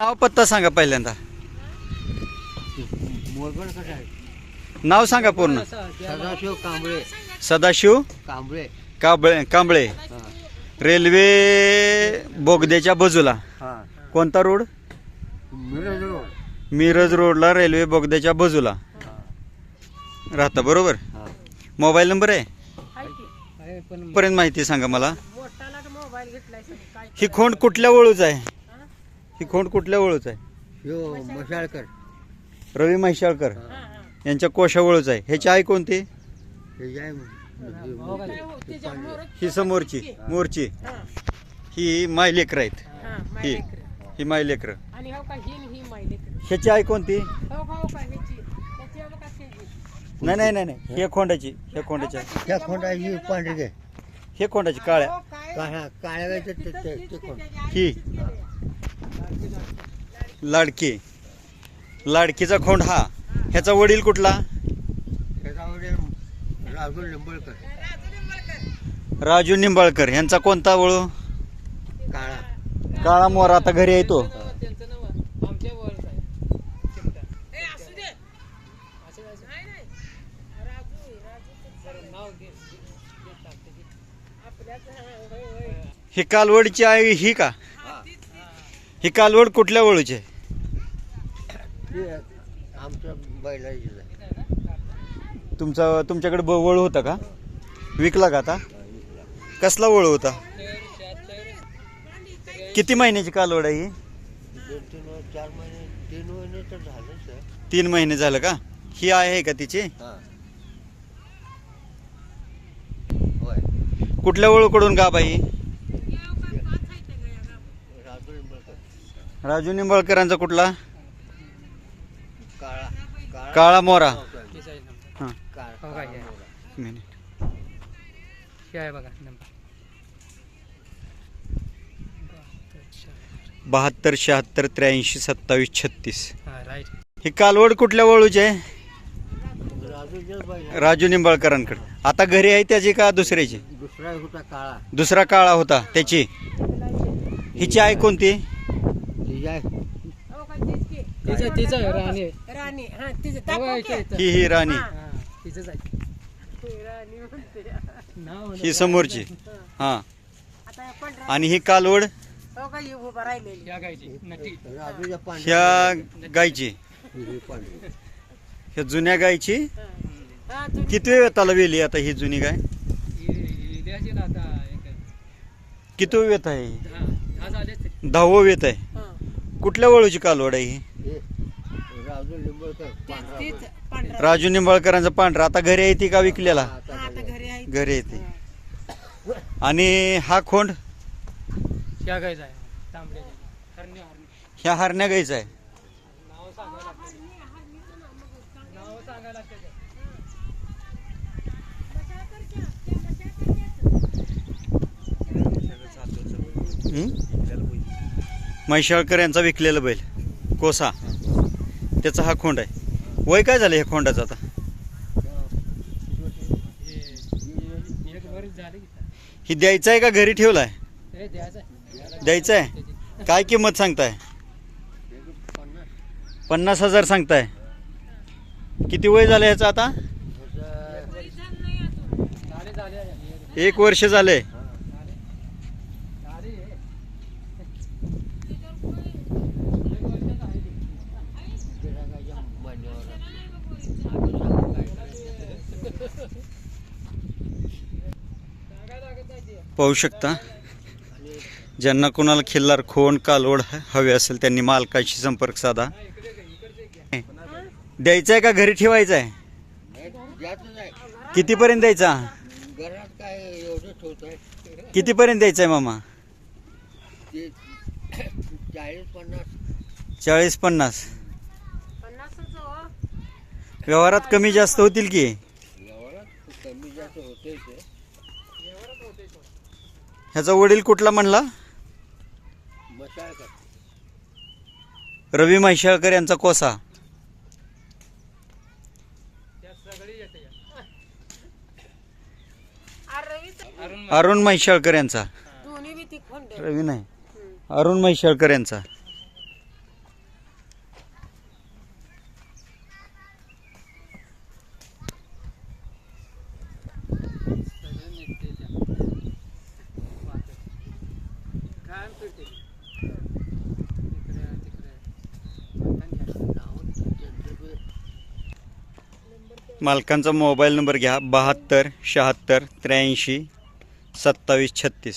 नाव पत्ता सांगा पहिल्यांदा. नाव सांगा पूर्ण. सदाशिव कांबळे. सदाशिव कांबळे. कांबळे कांबळे. रेल्वे बोगद्याच्या बाजूला. हा. कोणता रोड? मिरज रोड. मिरज रोडला रेल्वे बोगद्याच्या बाजूला. राहता बरोबर? हा. मोबाईल नंबर आहे? आहे पण पर्यंत माहिती सांगा मला. बोटाला मोबाईल घेतलाय सगळं. काय ही खोंड कुठल्या वळूच आहे? ही खोंड कुठल्या वळूच आहे? यो मशाळकर रवी म्हैशाळकर. हा, हा. यांच्या कोशा वळूच आहे. ह्याची आई कोणती? हे जे आहे काय हो, तिच्या मोरच- ही समोरची मोरची. हा, ही मायलेकर आहेत. हा, ही. मायलेकरं. ही आणि हो का ही ही मायलेकर ह्याची आई कोणती? हो का हो का ह्याची? त्याची हो का त्याची नाही नाही नाही नाही. हे खोंडाची हे खोंडाची. आहे. त्या खोंडाची पांढरी घे हे खोंडाची काळ्या. हो काय काळ्या काळ्या गायचं ते- ते ते कोण ही. लाडकी लाडकीचा खोंड हा ह्याचा वडील कुठला राजू लिंबळकर राजू निंबाळकर यांचा कोणता वळू काळा काळा मोर आता घरी आहे तो त्यांचं नाव आमच्या वरच आहे ए, असू दे. नाही, नाही. राजू आहे, राजूचं नाव घे. घे, टाकते, घे. आपल्याच हा. ही कालवडची आई ही का ही कालवड कुठल्या वळूची आहे आमच्या. तुमचा तुमच्याकडे ब- वळू होता का? विकला का आता? कसला वळू होता? किती महिन्याची कालवड आहे ही? दोन तीन चार महिने तीन महिने तर झाले सर. तीन महिने झालं का? ही आहे का तिची? हा. होय. कुठल्या वळूकडून गाब आहे ही? राजू राजू निंबाळकरांचा कुठला? काळा मोरा. हां. काळा हो का, हे. मिनिट हे आहे बघा नंबर. बहात्तर शहात्तर त्र्याऐंशी सत्तावीस छत्तीस. हा राईट ही कालवड कुठल्या वळूची? आहे राजू निंबाळकरांकडे. आता घरी आहे त्याची का दुसऱ्याची? दुसरा होता काळा. दुसरा काळा होता त्याची. हिची आई कोणती? आहे तिचं तिचं राणी राणी. हा तिचं दाखव की. ही ही राणी. हा. तिचंच आहे राणी म्हणते. नाव ही समोरची. हा. आता या पंढरा आणि ही कालवड? हो का ही उभं राहिलेली. या गायची नक्की राजूच्या पांढऱ्या ह्या गायची. ही पांढरी. ह्या जुन्या गायची? हा. तू किती वेताला वेली आता ही जुनी गाय? ही- ही द्यायची ना आता एक किती वेत आहे? ही? दहा दहा झाले असतील. दहावं वेत आहे. हा. कुठल्या वळूची कालवड आहे ही? राजू लिंबळकर पांढरा. तीच पांढरा राजू निंबाळकरांचा पांढरा. आता घरी आहे ती का विकलेला? हा, आता घरी आहे. घरी येते. आणि हा खोंड? या गायचा आहे. तांबड्याची हरणी हरणी ह्या हरण्या गायचा आहे. नाव सांगायला लागतं. नाव सांगायला लागतं हं? म्हैशाळकर यांचा विकलेला बैल. कोसा. त्याचा हा खोंड आहे. वय काय झालं ह्या खोंडाचं आता? हे ही द्यायचं आहे का घरी ठेवलाय? द्यायचं आहे. द्यायचं आहे काय किंमत सांगताय? पन्नास हजार सांगताय. किती वय झालं ह्याचं आता? एक वर्ष झाले. पाहू शकता. ज्यांना कोणाला खिल्लार खोन कालवड ह- हवे असेल त्यांनी मालकाशी संपर्क साधा. द्यायचं आहे का? घरी ठेवायचं आहे कितीपर्यंत द्यायचा? कितीपर्यंत द्यायचा आहे मामा? चाळीस पन्नास. व्यवहारात कमी जास्त होतील की व्यवहारात कमी जास्त होते ते ह्याचा वडील कुठला म्हणला? रवी म्हैशाळकर यांचा कोसा. अरुण म्हैशाळकर यांचा. रवी नाही. अरुण म्हैशाळकर यांचा. मालकांचा मोबाईल नंबर घ्या बहात्तर शहात्तर त्र्याऐंशी सत्तावीस छत्तीस.